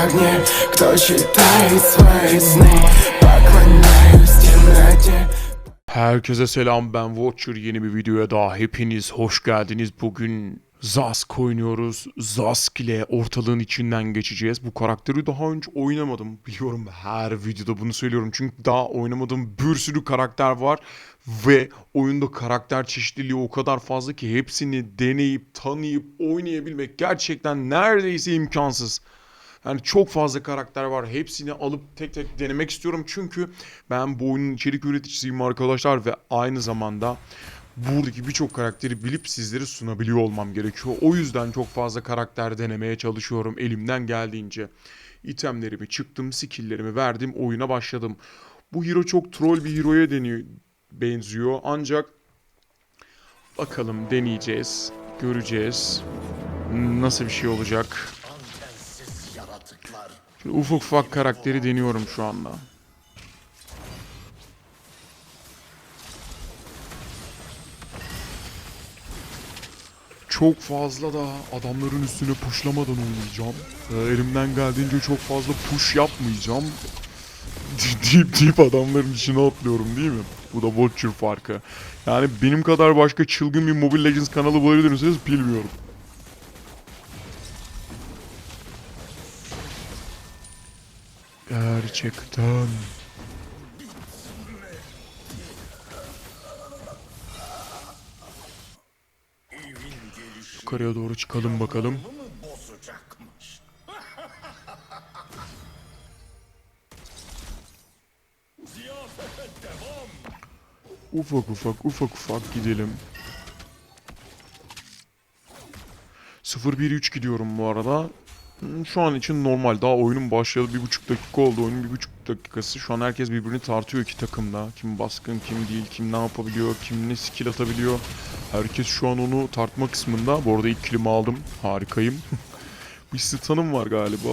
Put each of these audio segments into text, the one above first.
огне Кто читает свои сны Поклоняюсь темноте Herkese selam ben Watcher yeni bir videoya daha hepiniz hoş geldiniz. Bugün Zask oynuyoruz. Zask ile ortalığın içinden geçeceğiz. Bu karakteri daha önce oynamadım. Biliyorum her videoda bunu söylüyorum. Çünkü daha oynamadığım bir sürü karakter var. Ve oyunda karakter çeşitliliği o kadar fazla ki hepsini deneyip tanıyıp oynayabilmek gerçekten neredeyse imkansız. Yani çok fazla karakter var. Hepsini alıp tek tek denemek istiyorum. Çünkü ben bu oyunun içerik üreticisiyim arkadaşlar ve aynı zamanda buradaki birçok karakteri bilip sizlere sunabiliyor olmam gerekiyor. O yüzden çok fazla karakter denemeye çalışıyorum elimden geldiğince. İtemlerimi çıktım, skilllerimi verdim, oyuna başladım. Bu hero çok troll bir hero'ya deniyor, benziyor. Ancak bakalım deneyeceğiz, göreceğiz. Nasıl bir şey olacak? Şimdi ufak ufak karakteri deniyorum şu anda. Çok fazla da adamların üstüne pushlamadan oynayacağım. Ee, elimden geldiğince çok fazla push yapmayacağım. deyip deyip adamların içine atlıyorum değil mi? Bu da Watcher farkı. Yani benim kadar başka çılgın bir Mobile Legends kanalı bulabilir misiniz bilmiyorum. Gerçekten. Yukarıya doğru çıkalım bakalım. Ufak ufak ufak ufak gidelim. 0-1-3 gidiyorum bu arada. Şu an için normal. Daha oyunun başlayalı bir buçuk dakika oldu. Oyunun bir buçuk dakikası. Şu an herkes birbirini tartıyor iki takımda. Kim baskın, kim değil, kim ne yapabiliyor, kim ne skill atabiliyor. Herkes şu an onu tartma kısmında. Bu arada ilk kilimi aldım. Harikayım. bir stun'ım var galiba.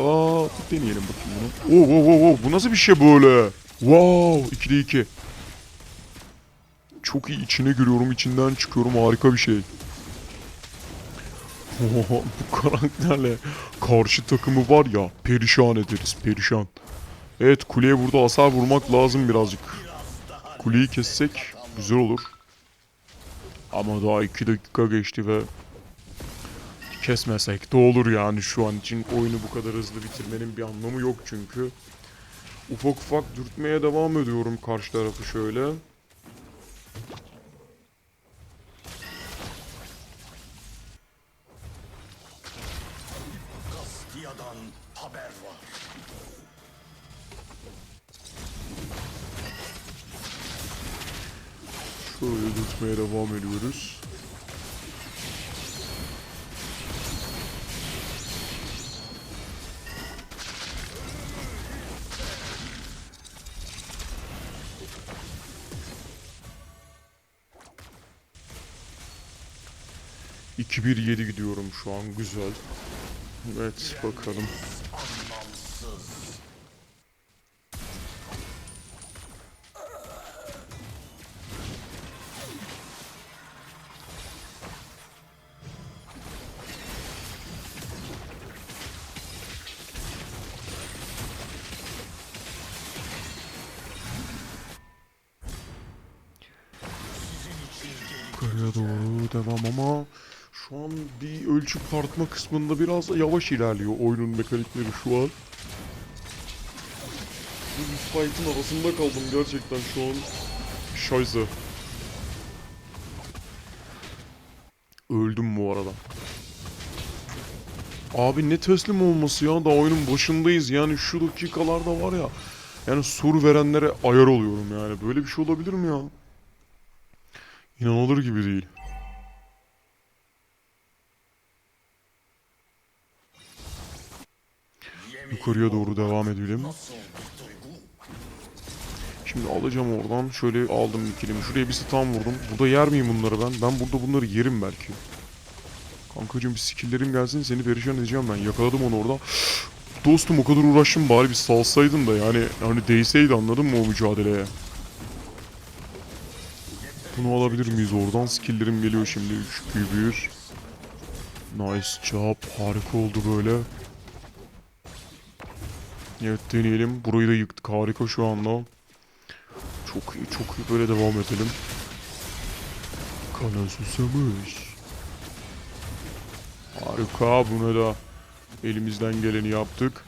Deneyelim bakayım bunu. Oo, oo, oo, oo. Bu nasıl bir şey böyle? Wow. 2'de 2. Çok iyi içine giriyorum, içinden çıkıyorum. Harika bir şey. Bu karakterle karşı takımı var ya perişan ederiz perişan. Evet kuleye burada hasar vurmak lazım birazcık. Kuleyi kessek güzel olur. Ama daha 2 dakika geçti ve kesmesek de olur yani şu an için oyunu bu kadar hızlı bitirmenin bir anlamı yok çünkü. Ufak ufak dürtmeye devam ediyorum karşı tarafı şöyle. Kastiyadan haber var. Şöyle dürtmeye devam ediyoruz. İki bir yedi gidiyorum şu an güzel. Evet bakalım. Yukarıya doğru devam ama şu an bir ölçü tartma kısmında biraz yavaş ilerliyor oyunun mekanikleri şu an. Bu bir fight'ın arasında kaldım gerçekten şu an. Şayze. Öldüm bu arada. Abi ne teslim olması ya daha oyunun başındayız yani şu dakikalarda var ya. Yani soru verenlere ayar oluyorum yani böyle bir şey olabilir mi ya? İnanılır gibi değil. Yukarıya doğru devam edelim. Şimdi alacağım oradan. Şöyle aldım bir kilimi. Şuraya bir stun vurdum. Burada yer miyim bunları ben? Ben burada bunları yerim belki. Kankacığım bir skilllerim gelsin seni perişan edeceğim ben. Yakaladım onu orada. Dostum o kadar uğraştım bari bir salsaydın da yani hani değseydi anladın mı o mücadeleye? Bunu alabilir miyiz oradan? Skill'lerim geliyor şimdi. 3 1 Nice job. Harika oldu böyle. Evet deneyelim. Burayı da yıktık. Harika şu anda. Çok iyi çok iyi. Böyle devam edelim. Kana susamış. Harika. Buna da elimizden geleni yaptık.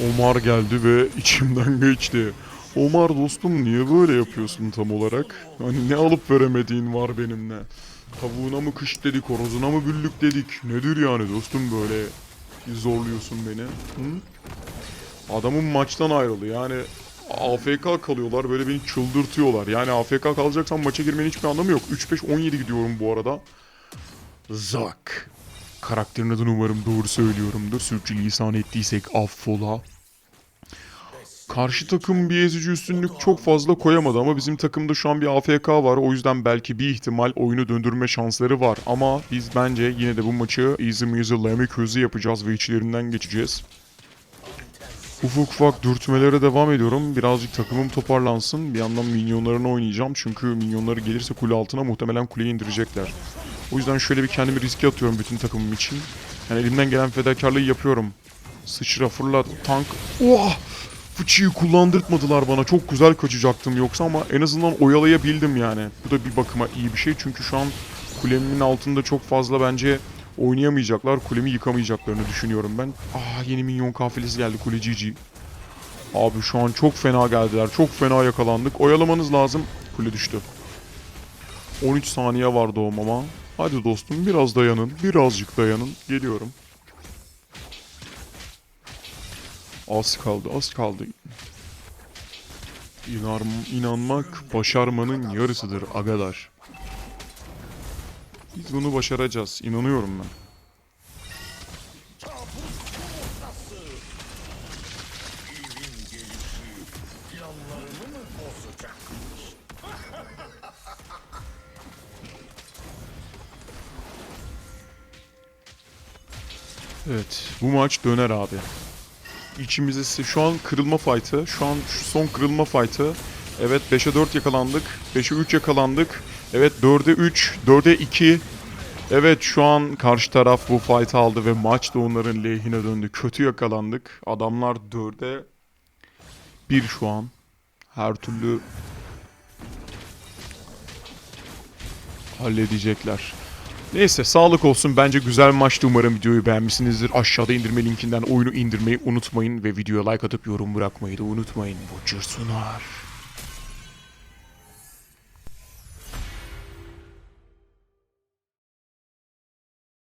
Omar geldi ve içimden geçti. Omar dostum niye böyle yapıyorsun tam olarak? Hani ne alıp veremediğin var benimle? Tavuğuna mı kış dedik, horozuna mı güllük dedik? Nedir yani dostum böyle zorluyorsun beni? Hı? Adamın maçtan ayrıldı yani AFK kalıyorlar böyle beni çıldırtıyorlar. Yani AFK kalacaksan maça girmenin hiçbir anlamı yok. 3-5-17 gidiyorum bu arada. Zak. Karakterin adını umarım doğru söylüyorumdur. Sürçülisan ettiysek affola. Karşı takım bir ezici üstünlük çok fazla koyamadı ama bizim takımda şu an bir AFK var. O yüzden belki bir ihtimal oyunu döndürme şansları var. Ama biz bence yine de bu maçı easy measy közü yapacağız ve içlerinden geçeceğiz. Ufak ufak dürtmelere devam ediyorum. Birazcık takımım toparlansın. Bir yandan minyonlarını oynayacağım. Çünkü minyonları gelirse kule altına muhtemelen kuleyi indirecekler. O yüzden şöyle bir kendimi riske atıyorum bütün takımım için. Yani elimden gelen fedakarlığı yapıyorum. Sıçra fırlat tank. Oha! Fıçıyı kullandırtmadılar bana. Çok güzel kaçacaktım yoksa ama en azından oyalayabildim yani. Bu da bir bakıma iyi bir şey. Çünkü şu an kulemin altında çok fazla bence oynayamayacaklar. Kulemi yıkamayacaklarını düşünüyorum ben. Ah yeni minyon kafilesi geldi kule GG. Abi şu an çok fena geldiler. Çok fena yakalandık. Oyalamanız lazım. Kule düştü. 13 saniye var doğum ama. Hadi dostum biraz dayanın. Birazcık dayanın. Geliyorum. Az kaldı, az kaldı. İnar, inanmak başarmanın yarısıdır agalar. Biz bunu başaracağız. İnanıyorum ben. Evet, bu maç döner abi. İçimizde ise şu an kırılma fight'ı. Şu an şu son kırılma fight'ı. Evet 5'e 4 yakalandık. 5'e 3 yakalandık. Evet 4'e 3, 4'e 2. Evet şu an karşı taraf bu fight'ı aldı ve maç da onların lehine döndü. Kötü yakalandık. Adamlar 4'e 1 şu an. Her türlü halledecekler. Neyse sağlık olsun. Bence güzel maçtı. Umarım videoyu beğenmişsinizdir. Aşağıda indirme linkinden oyunu indirmeyi unutmayın. Ve videoya like atıp yorum bırakmayı da unutmayın. Butcher sunar.